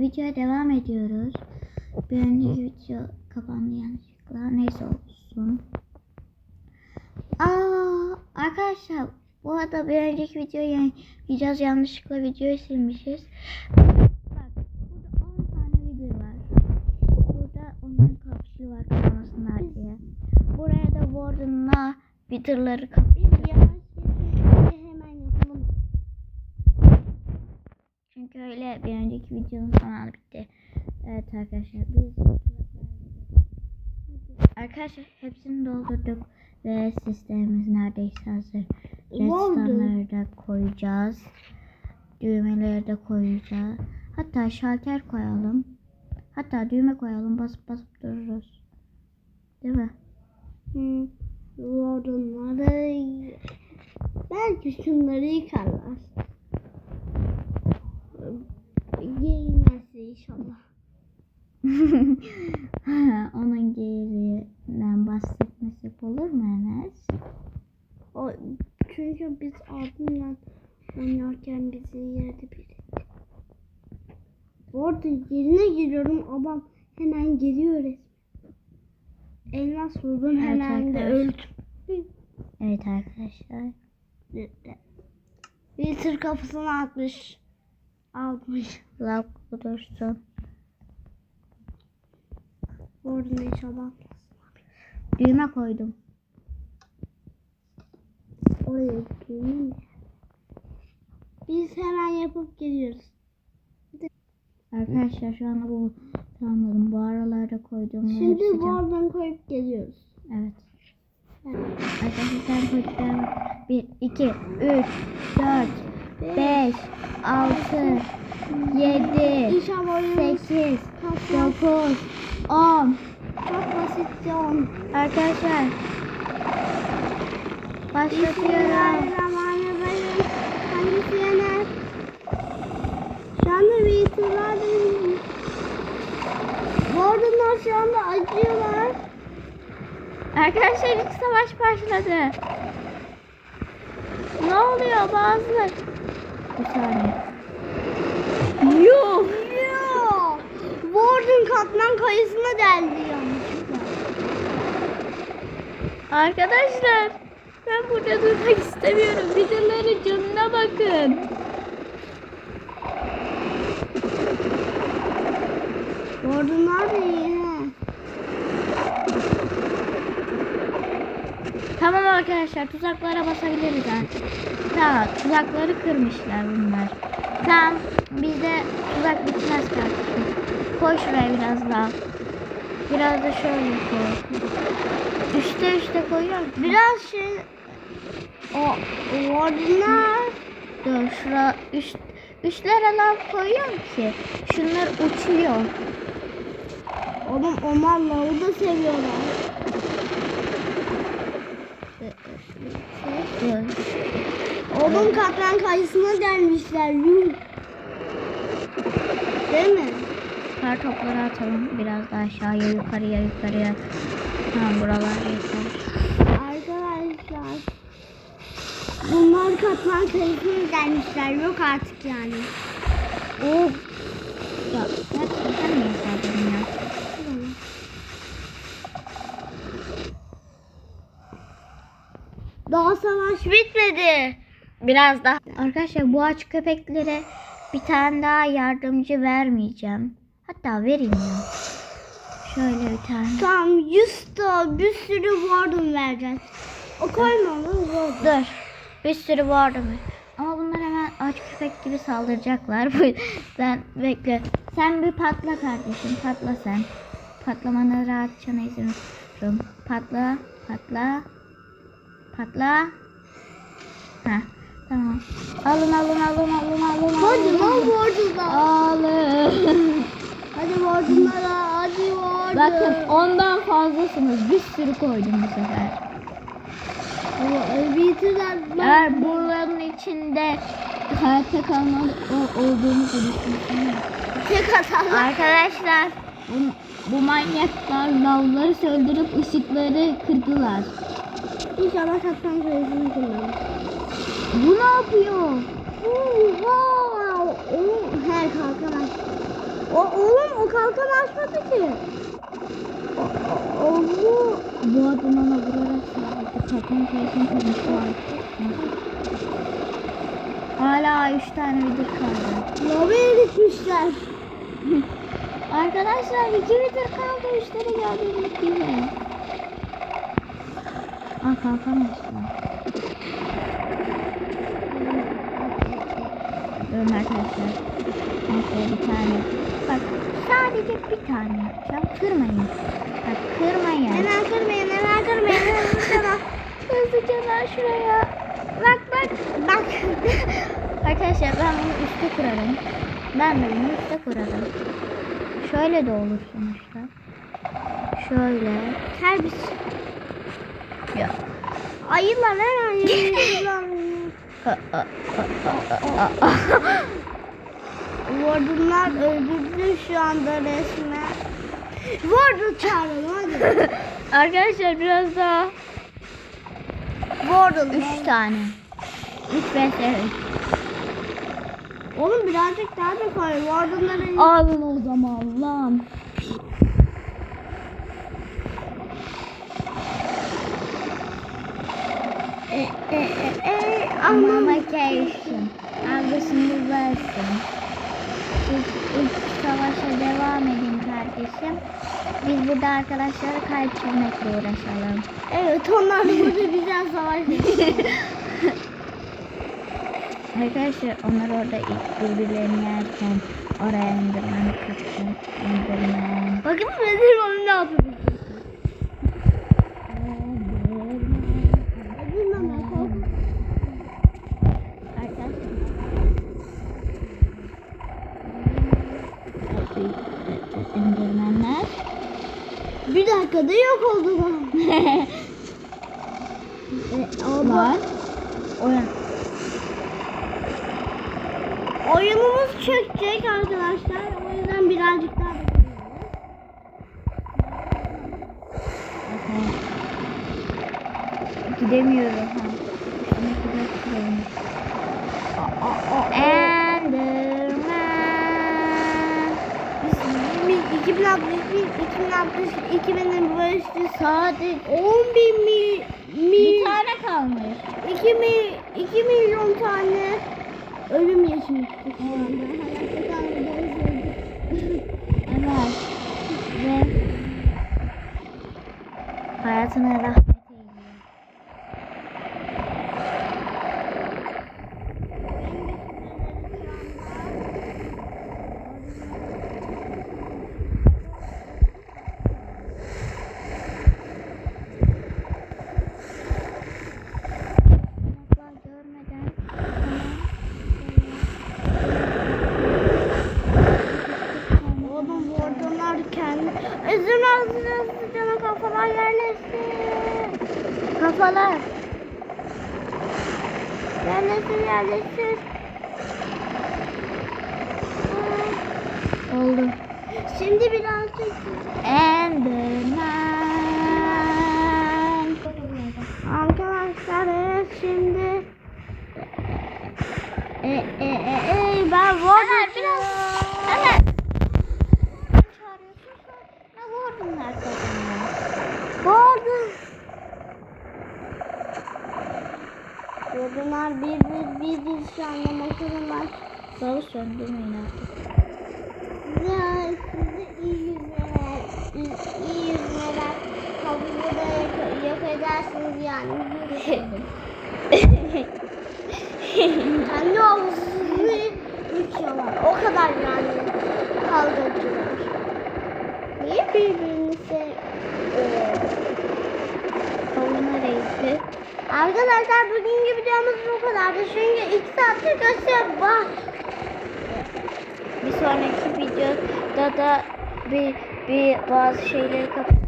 Videoya devam ediyoruz. Bir önceki video kapandı yanlışlıkla. Neyse olsun. Aa, arkadaşlar bu arada bir önceki videoyu yayınlayacağız. Yanlışlıkla videoyu silmişiz. Bak burada 10 tane video var. Burada onların kapsülü var kalmasınlar diye. Buraya da Warden'la Wither'ları kapatacağız. hemen yapalım. Çünkü öyle bir önceki videonun zamanı bitti. Evet arkadaşlar biz Arkadaşlar hepsini doldurduk ve sistemimiz neredeyse hazır. Redstone'ları da koyacağız. Düğmeleri de koyacağız. Hatta şalter koyalım. Hatta düğme koyalım basıp basıp dururuz. Değil mi? Hmm, Warden'ları belki şunları yıkarlar. Giyinmezse inşallah. Onun gereğinden bahsetmesek olur mu Enes? O, çünkü biz abimle oynarken bizi yerde biri. Orada yerine giriyorum adam hemen geliyor resmen. Elmas vurdum Evet hemen de öldüm. Evet arkadaşlar. Bir tır kafasına atmış. Almış. Lav dursun. Orada inşallah. Düğme koydum. Oraya gidiyorum. Biz hemen yapıp geliyoruz. Arkadaşlar şu anda bu tamamladım. Bu aralarda koyduğum Şimdi tam- buradan koyup geliyoruz. Evet. Arkadaşlar koyduklarım 1, 2, 3, 4, 5, 6, 7, İnşallah oyunumuz 8, kapsamaz. 9, 10. Çok basit John. Arkadaşlar başlatıyorum. Bismillahirrahmanirrahim. Hangisi yener? Şu anda bir değil. Warden'lar şu anda acıyorlar. Arkadaşlar ilk savaş başladı. Ne oluyor bazıları? Bir saniye. Yuh. Yuh. Warden katman kayısına deldi yanlışlıkla. Arkadaşlar ben burada durmak istemiyorum. Videoların canına bakın. Warden'lar da iyi he. Tamam arkadaşlar tuzaklara basabiliriz artık. Tamam tuzakları kırmışlar bunlar. Tamam bizde tuzak bitmez kardeşim. Koy şuraya biraz daha. Biraz da şöyle koy. Üste üste koyuyorum. Biraz şey o Warden'lar Dur şura üst, üstlere lav koyuyorum ki şunlar uçuyor. Oğlum onlar lavı da seviyorlar. Dur. Oğlum katran kayısına delmişler. Yuh. Değil mi? Kar topları atalım biraz daha aşağıya yukarıya yukarıya. Tamam buralar yeter. Arkadaşlar. Bunlar katran kayısına delmişler. Yok artık yani. Oh. Ya gerçekten mi yasaydın ya? Daha savaş bitmedi. Biraz daha. Arkadaşlar bu aç köpeklere bir tane daha yardımcı vermeyeceğim. Hatta vereyim ya. Şöyle bir tane. Tamam 100 da bir sürü warden vereceğiz. O koyma onu warden. Dur. Bir sürü vardı mı? Ama bunlar hemen aç köpek gibi saldıracaklar. Bu yüzden bekle. Sen bir patla kardeşim. Patla sen. Patlamana rahatça izin veriyorum. Patla. Patla. Patla. Ha. Tamam. Alın alın alın alın alın. Hadi lan warden'lar. Alın. Hadi warden'lara hadi warden. Bakın ondan fazlasınız. Bir sürü koydum bu sefer. Eğer buraların içinde hayatta kalma o- olduğumuzu düşünsene. Tek atarlar. Arkadaşlar bu, bu manyaklar lavları söndürüp ışıkları kırdılar. İnşallah katran kayısını kullanır. Bu ne yapıyor? Oha! Oğlum her kalkamaz. O, oğlum o kalkan açmadı ki. O, o, o bu. Bu adını ona vurarak sağladı. Takım sayısını konuştu. Hala 3 tane vidir kaldı. Lobiye gitmişler. Arkadaşlar 2 vidir kaldı. 3'leri gördüğünüz gibi. Aa kalkan Durun arkadaşlar. Şöyle bir tane. Bak sadece bir tane yapacağım. Kırmayın. Bak kırmayın. Hemen kırmayın hemen kırmayın. Hemen kırmayın. Hızlıca lan şuraya. Bak bak. Bak. Arkadaşlar ben bunu üstte kurarım. Ben de bunu üstte kurarım. Şöyle de olur sonuçta. Şöyle. Terbiyesiz. Ya. Ayılar her ayılar. Warden'lar öldürdü şu anda resmen. Warden çağırın hadi. Arkadaşlar biraz daha. Warden. Üç tane. Üç vs üç. Oğlum birazcık daha da koy. Warden'ların... Alın o zaman lan. E, e, e, e, aman. Mamacation. Algısını versin. Siz ilk savaşa devam edin kardeşim. Biz burada arkadaşlara kalp çizmekle uğraşalım. Evet onlar da burada güzel savaş. Arkadaşlar onlar orada ilk birbirlerini yerken oraya indirmen kaçtı. İndirmen. Bakın Bedir onu ne yapıyor? İndirmenler. Bir dakikada yok oldular. e, o Var. Oyun. Oyunumuz çökecek arkadaşlar. O yüzden birazcık daha bekliyoruz. Gidemiyorum ha. Üstüne kadar 2060, 2060, 2005'te sadece 10 bin mi, Bir mi, tane kalmış. 2, mi, 2 milyon tane ölüm yaşamıştık şu anda. Evet. Ve hayatına rahmet eyleyin. Asla görmeden Oğlum bu ordular kendi... Ağzına sıcana kafalar yerleşsin. kafalar. Yerleşsin yerleşsin. Oldu. Şimdi birazcık Enderman. Arkadaşlar evet şimdi e, e, e, e, ben Ömer Warden biraz. Ömer. Çağırıyorsun sonra ne vurdunlar kazanıyor. Warden Wardenlar bir bir bir bir şu anda makineler Dalı söndürmeyin artık. Ya. Size iyi yüzmeler iyi, yüzmeler Havuzu da yok, yok edersiniz yani. Kendi havuzunu yıkıyorlar o kadar yani kavgacılar Niye? birbirinize Arkadaşlar bugünkü videomuz bu kadardı. Çünkü 2 saattir gösteriyor. Bak. Bir sonraki videoda da bir, bir bazı şeyleri kapatacağız.